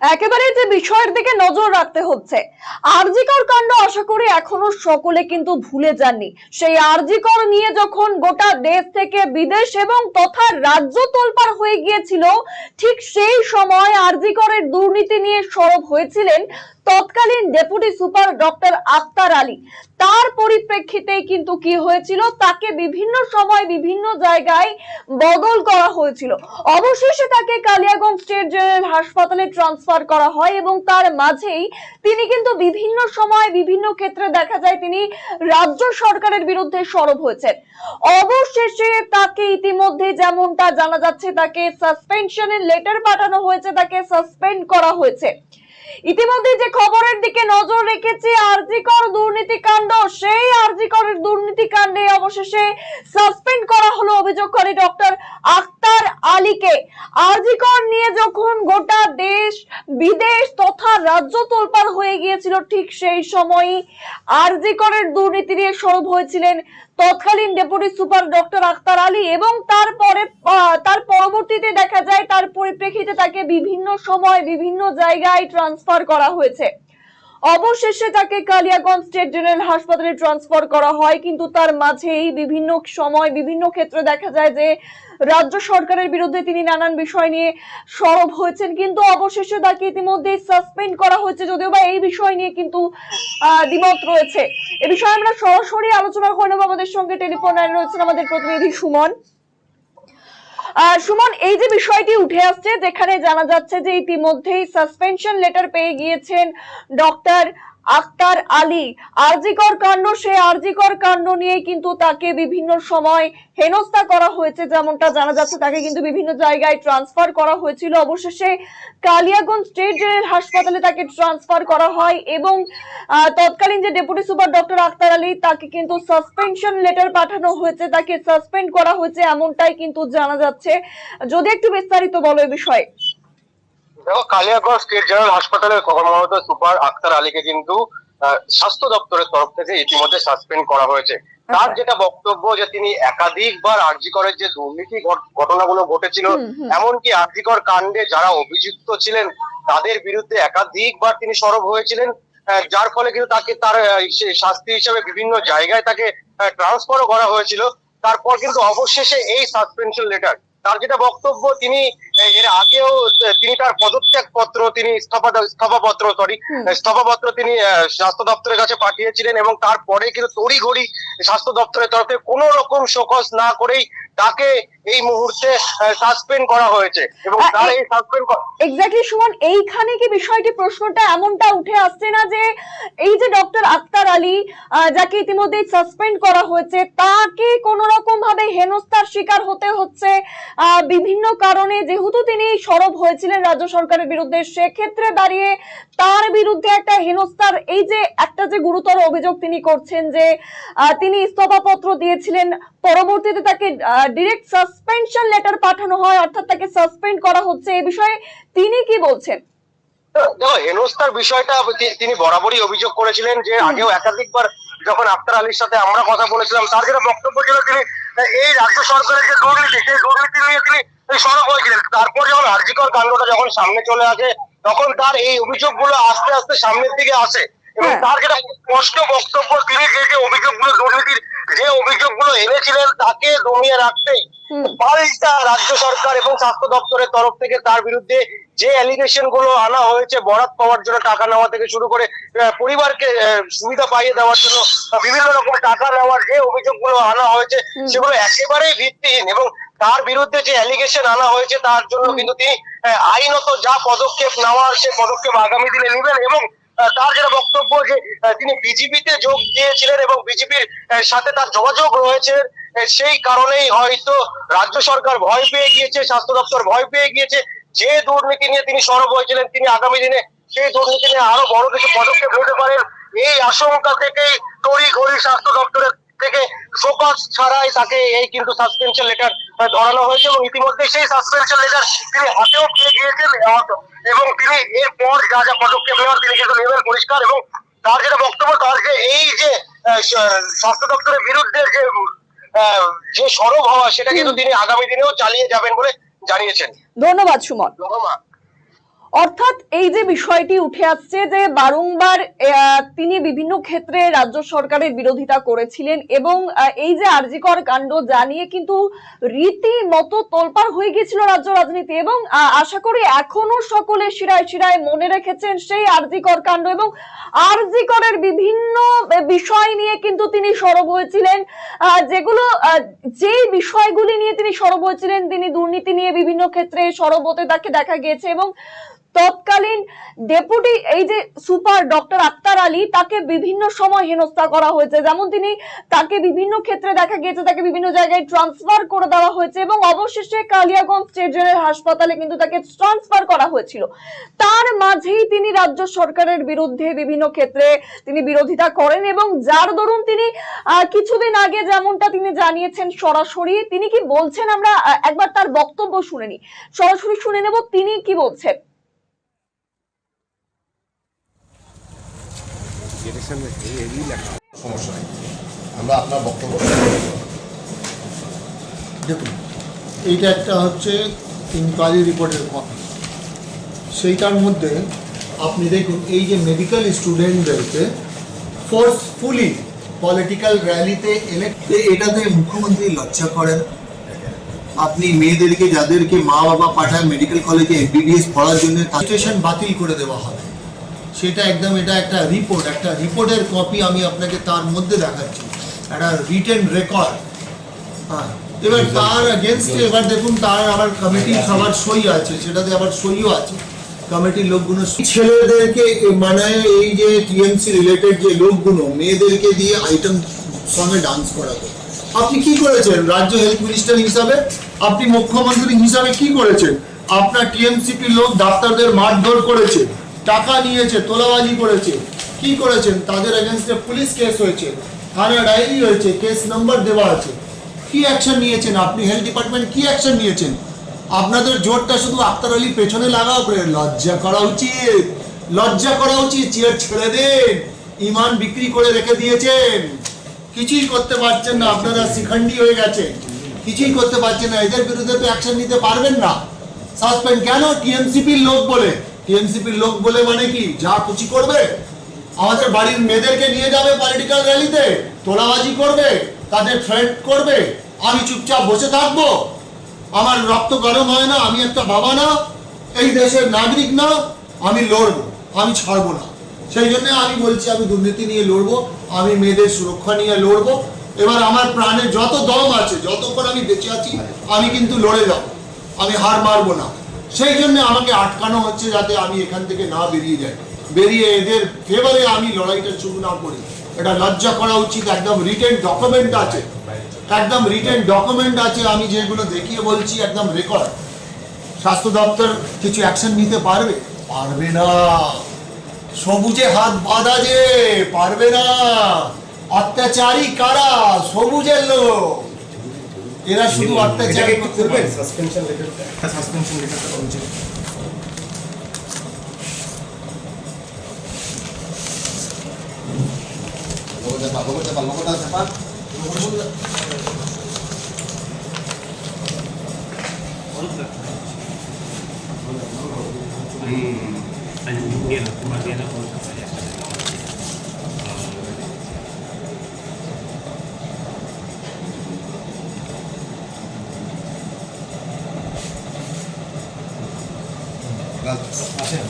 একেবারে যে বিষয়ের দিকে নজর রাখতে হচ্ছে। আরজিকর কাণ্ড আশা করি এখনও সকলে কিন্তু ভুলে যাননি। সেই আরজিকর নিয়ে যখন গোটা দেশ থেকে বিদেশ এবং তথা রাজ্য তোলপার হয়ে গিয়েছিল, ঠিক সেই সময় আরজিকরের দুর্নীতি নিয়ে সরব হয়েছিলেন তৎকালীন deputy super doctor Akhtar Ali. তার পরিপ্রেক্ষিতে কিন্তু কি হয়েছিল? তাকে বিভিন্ন সময় বিভিন্ন জায়গায় বদল করা হয়েছিল। অবশেষে তাকে কালিয়াগঞ্জ স্টেট জেনারেল হাসপাতালে ট্রান্সফার করা হয় এবং তার মাঝেই তিনি কিন্তু বিভিন্ন সময় বিভিন্ন ক্ষেত্রে দেখা যায় তিনি রাজ্য সরকারের বিরুদ্ধে সরব হয়েছেন। অবশেষে তাকে ইতিমধ্যে যেমনটা জানা যাচ্ছে, তাকে সাসপেনশনের লেটার পাঠানো হয়েছে, তাকে সাসপেন্ড করা হয়েছে। ইতিমধ্যে যে খবরের দিকে নজর রেখেছে আরজিকর দুর্নীতি কাণ্ড, সেই আরজিকরের দুর্নীতি কাণ্ডে অবশেষে সাসপেন্ড করা হলো অভিযোগকারী ডক্টর আক্তার আলীকে। আরজিকর নিয়ে যখন গোটা দেশ, বিদেশ তথা রাজ্য তোলপাড় হয়ে গিয়েছিল, ঠিক সেই সময়ই আরজিকরের দুর্নীতি নিয়ে সরব হয়েছিলেন তৎকালীন deputy super doctor Akhtar Ali এবং তারপরে আহ, তার পরবর্তীতে দেখা যায় তার পরিপ্রেক্ষিতে তাকে বিভিন্ন সময় বিভিন্ন জায়গায় ট্রান্সফার করা হয়েছে। অবশেষে তাকে কালিয়াগঞ্জ স্টেট জেনারেল হাসপাতালে ট্রান্সফার করা হয়, কিন্তু তার মাঝেই বিভিন্ন সময় বিভিন্ন ক্ষেত্রে দেখা যায় যে রাজ্য সরকারের বিরুদ্ধে তিনি নানান বিষয় নিয়ে সরব হয়েছেন, কিন্তু অবশেষে তাকে ইতিমধ্যে সাসপেন্ড করা হয়েছে, যদিও বা এই বিষয় নিয়ে কিন্তু দ্বিমত রয়েছে। এ বিষয়ে আমরা সরাসরি আলোচনা করে নেব। আমাদের সঙ্গে টেলিফোন লাইনে রয়েছেন আমাদের প্রতিনিধি সুমন। সুমন, এই যে বিষয়টি উঠে আসছে যেখানে জানা যাচ্ছে যে ইতিমধ্যেই সাসপেনশন লেটার পেয়ে গিয়েছেন ডক্টর আক্তার আলী, আরজিকর কাণ্ড, সে আরজিকর কাণ্ড নিয়ে কিন্তু তাকে বিভিন্ন সময় হেনস্থা করা হয়েছে যেমনটা জানা যাচ্ছে। তাকে কিন্তু বিভিন্ন জায়গায় ট্রান্সফার করা হয়েছিল। অবশেষে কালিয়াগঞ্জ স্টেট জেনারেল হাসপাতালে তাকে ট্রান্সফার করা হয় এবং তৎকালীন যে deputy super doctor Akhtar Ali, তাকে কিন্তু সাসপেনশন লেটার পাঠানো হয়েছে। তাকে সাসপেন্ড করা হয়েছে এমনটাই কিন্তু জানা যাচ্ছে। যদি একটু বিস্তারিত বলো এ বিষয়ে। দেখো কালিয়াগঞ্জ স্টেট জেনারেল কর্মরত সুপার আক্তার আলীকে কিন্তু স্বাস্থ্য দপ্তরের তরফ থেকে ইতিমধ্যে সাসপেন্ড করা হয়েছে তার আচ্ছা। যেটা বক্তব্য যে তিনি একাধিকবার আরজিকরের যে দুর্নীতি ঘটনাগুলো ঘটেছিল। এমনকি আরজিকর কাণ্ডে যারা অভিযুক্ত ছিলেন তাদের বিরুদ্ধে একাধিকবার তিনি সরব হয়েছিলেন যার ফলে কিন্তু তাকে তার শাস্তি হিসেবে বিভিন্ন জায়গায় তাকে ট্রান্সফারও করা হয়েছিল তারপর কিন্তু অবশেষে এই সাসপেনশন লেটার তার যেটা বক্তব্য তিনি এর আগেও তিনি তার পদত্যাগ পত্র তিনি ইস্তফা ইস্তফা পত্র সরি। ইস্তফা পত্র তিনি স্বাস্থ্য দপ্তরের কাছে পাঠিয়েছিলেন এবং তারপরে কিন্তু তড়িঘড়ি স্বাস্থ্য দপ্তরের তরফে কোনো রকম শোকজ না করেই তাকে এই মুহূর্তে সাসপেন্ড করা হয়েছে এবং তার এই- সাসপেন্ড এক্স্যাক্টলি সুমন এইখানে কি বিষয়টি প্রশ্নটা এমনটা উঠে আসছে না যে এই যে ডক্টর আক্তার আলী যাকে ইতিমধ্যে সাসপেন্ড করা হয়েছে তাকে কোন রকম ভাবে হেনস্থার শিকার হতে হচ্ছে বিভিন্ন কারণে যেহেতু তিনি সরব হয়েছিলেন রাজ্য সরকারের বিরুদ্ধে সেক্ষেত্রে দাঁড়িয়ে তার বিরুদ্ধে একটা হেনস্থার এই যে একটা যে গুরুতর অভিযোগ তিনি করছেন যে তিনি ইস্তফা পত্র দিয়েছিলেন পরবর্তীতে তাকে ডিরেক্ট সাসপেনশন লেটার পাঠানো হয় অর্থাৎ তাকে সাসপেন্ড করা হচ্ছে এই বিষয়ে তিনি কি বলছেন? দেখো হেনস্থার বিষয়টা তিনি বরাবরই অভিযোগ করেছিলেন যে আগেও একাধিকবার যখন আক্তার আলীর সাথে আমরা কথা বলেছিলাম তার যেটা বক্তব্য ছিল তিনি এই রাজ্য সরকারের যে দুর্নীতি সেই দুর্নীতি নিয়ে তিনি সরব হয়েছিলেন তারপর যখন আর্জিকর কাণ্ডটা যখন সামনে চলে আসে তখন তার এই অভিযোগগুলো আস্তে আস্তে সামনের দিকে আসে এবং হ্যাঁ। তার যেটা স্পষ্ট বক্তব্য তিনি যে যে অভিযোগগুলো দুর্নীতির যে অভিযোগগুলো এনেছিলেন তাকে দমিয়ে রাখতেই হুম। পাল্টা রাজ্য সরকার এবং স্বাস্থ্য দপ্তরের তরফ থেকে তার বিরুদ্ধে যে অ্যালিগেশনগুলো আনা হয়েছে বরাত পাওয়ার জন্য টাকা নেওয়া থেকে শুরু করে পরিবারকে সুবিধা পাইয়ে দেওয়ার জন্য বিভিন্ন রকম টাকা নেওয়ার যে অভিযোগগুলো আনা হয়েছে সেগুলো একেবারেই ভিত্তিহীন এবং তার বিরুদ্ধে যে অ্যালিগেশন আনা হয়েছে তার জন্য কিন্তু তিনি আইনত যা পদক্ষেপ নেওয়ার সে পদক্ষেপ আগামী দিনে নেবেন এবং তার যেটা বক্তব্য যে তিনি বিজেপিতে যোগ দিয়েছিলেন এবং বিজেপির সাথে তার যোগাযোগ রয়েছে সেই কারণেই হয়তো রাজ্য সরকার ভয় পেয়ে গিয়েছে স্বাস্থ্য দপ্তর ভয় পেয়ে গিয়েছে। যে দুর্নীতি নিয়ে তিনি সরব হয়েছিলেন তিনি আগামী দিনে সেই দুর্নীতি নিয়ে আরও বড় কিছু পদক্ষেপ নিতে পারেন। এই আশঙ্কা থেকেই তড়ি ঘড়ি স্বাস্থ্য দপ্তরের থেকে ফোকাস ছাড়াই তাকে এই কিন্তু সাসপেনশন লেটার ধরানো হয়েছে এবং ইতিমধ্যে সেই সাসপেনশন লেটার তিনি হাতেও পেয়ে গিয়েছেন এবং তিনি এরপর যা যা পদক্ষেপ নেওয়ার তিনি কিন্তু নেবেন পরিষ্কার এবং তার যেটা বক্তব্য তার যে এই যে স্বাস্থ্য দপ্তরের বিরুদ্ধে যে আহ, যে সরব হওয়া সেটা কিন্তু তিনি আগামী দিনেও চালিয়ে যাবেন বলে জানিয়েছেন। ধন্যবাদ সুমন। রহমা অর্থাৎ এই যে বিষয়টি উঠে আসছে যে বারংবার তিনি বিভিন্ন ক্ষেত্রে রাজ্য সরকারের বিরোধিতা করেছিলেন এবং এই যে আরজিকর কাণ্ড জানিয়ে কিন্তু রীতিমতো তোলপাড় হয়ে গিয়েছিল রাজ্য রাজনীতি এবং আশা করি এখনও সকলে শিরায় শিরায় মনে রেখেছেন সেই আরজিকর কাণ্ড এবং আরজিকরের বিভিন্ন বিষয় নিয়ে কিন্তু তিনি সরব হয়েছিলেন। যেগুলো যেই বিষয়গুলি নিয়ে তিনি সরব হয়েছিলেন, তিনি দুর্নীতি নিয়ে বিভিন্ন ক্ষেত্রে সরব হতে তাকে দেখা গিয়েছে এবং তৎকালীন ডেপুটি, এই যে সুপার ডক্টর আক্তার আলী, তাকে বিভিন্ন সময় হেনস্থা করা হয়েছে। যেমন তিনি তাকে বিভিন্ন ক্ষেত্রে দেখা গিয়েছে, তাকে বিভিন্ন জায়গায় ট্রান্সফার করে দেওয়া হয়েছে এবং অবশেষে কালিয়াগঞ্জ স্টেট জেনারেল হাসপাতালে কিন্তু তাকে ট্রান্সফার করা হয়েছিল। তার মাঝেই তিনি রাজ্য সরকারের বিরুদ্ধে বিভিন্ন ক্ষেত্রে তিনি বিরোধিতা করেন এবং যার দরুন তিনি কিছুদিন আগে যেমনটা তিনি জানিয়েছেন সরাসরি, তিনি কি বলছেন আমরা একবার তার বক্তব্য শুনে নি সরাসরি শুনে নেব, তিনি কি বলছেন? সামনে এই লেখা। সমস্যা নেই। আমরা আপনার বক্তব্য দেখুন এইটা একটা হচ্ছে ইনকোয়ারি রিপোর্টের কপি সেইটার মধ্যে আপনি দেখুন এই যে মেডিকেল স্টুডেন্টদেরকে ফোর্সফুলি পলিটিক্যাল র্যালিতে এনে এটাতে মুখ্যমন্ত্রী লজ্জা করেন। আপনি মেয়েদেরকে যাদেরকে মা বাবা পাঠায় মেডিকেল কলেজে এমবিবিএস পড়ার জন্য স্টেশন বাতিল করে দেওয়া হবে। সেটা একদম এটা একটা রিপোর্ট একটা রিপোর্টের কপি আমি আপনাকে তার মধ্যে দেখাচ্ছি। একটা রিটেন রেকর্ড হ্যাঁ এবার তার এগেনস্টে এবার দেখুন তার আবার কমিটি সবার সই আছে সেটাতে আবার সইও আছে। কমিটির লোকগুলো ছেলেদেরকে মানে এই যে টিএমসি রিলেটেড যে লোকগুলো মেয়েদেরকে দিয়ে আইটেম সঙ্গে ডান্স করাতো আপনি কি করেছেন? রাজ্য হেলথ মিনিস্টার হিসাবে? আপনি মুখ্যমন্ত্রী হিসাবে কি করেছেন? আপনার টিএমসিপি লোক ডাক্তারদের মারধর করেছে। টাকা নিয়েছে, তোলাবাজি করেছে। কি করেছেন? তাদের এগেনস্টে পুলিশ কেস হয়েছে থানা ডায়েরি হয়েছে কেস নাম্বার দেওয়া আছে। কি অ্যাকশন নিয়েছেন আপনি? হেলথ ডিপার্টমেন্ট কি অ্যাকশন নিয়েছেন? আপনাদের জোরটা শুধু আক্তার আলী পেছনে লাগাও করে। লজ্জা করা উচিত। লজ্জা করা উচিত। চেয়ার ছেড়ে দেন। ইমান বিক্রি করে রেখে দিয়েছেন। কিছুই করতে পারছেন না। আপনারা শিখণ্ডী হয়ে গেছে কিছুই করতে পারছেন না। এদের বিরুদ্ধে তো অ্যাকশন নিতে পারবেন না। সাসপেন্ড কেন? টিএমসিপির লোক বলে। টিএমসিপির লোক বলে মানে কি? যা খুশি করবে। আমাদের বাড়ির মেয়েদেরকে নিয়ে যাবে পলিটিক্যাল র্যালিতে, তোলাবাজি করবে, তাদের থ্রেট করবে। আমি চুপচাপ বসে থাকব। আমার রক্ত গরম হয় না, আমি একটা বাবা না, এই দেশের নাগরিক না, আমি লড়বো, আমি ছাড়বো না। সেই জন্য আমি বলছি, আমি দুর্নীতি নিয়ে লড়বো, আমি মেয়েদের সুরক্ষা নিয়ে লড়বো। এবার আমার প্রাণে যত দম আছে, যতক্ষণ আমি বেঁচে আছি, আমি কিন্তু লড়ে যাব। আমি হার মারবো না। সেই জন্য আমাকে আটকানো হচ্ছে যাতে আমি এখান থেকে না বেরিয়ে যাই। বেরিয়ে এদের ফেভারে আমি লড়াইটা শুরু না করি। এটা লজ্জা করা উচিত, একদম রিটেন ডকুমেন্ট আছে। একদম রিটেন ডকুমেন্ট আছে, আমি যেগুলো দেখিয়ে বলছি, একদম রেকর্ড স্বাস্থ্য দপ্তর কিছু অ্যাকশন নিতে পারবে? পারবে না। সবুজে হাত বাঁধা যে, পারবে না। অত্যাচারী কারা? সবুজের লোক। এরা শুধু অত্যাচার একটু করবেন। সাসপেনশন লেটারটা সাসপেনশন লেটারটা বলছেন লোকটা চাপা লোকটা চাপা Entiendo, más Gracias.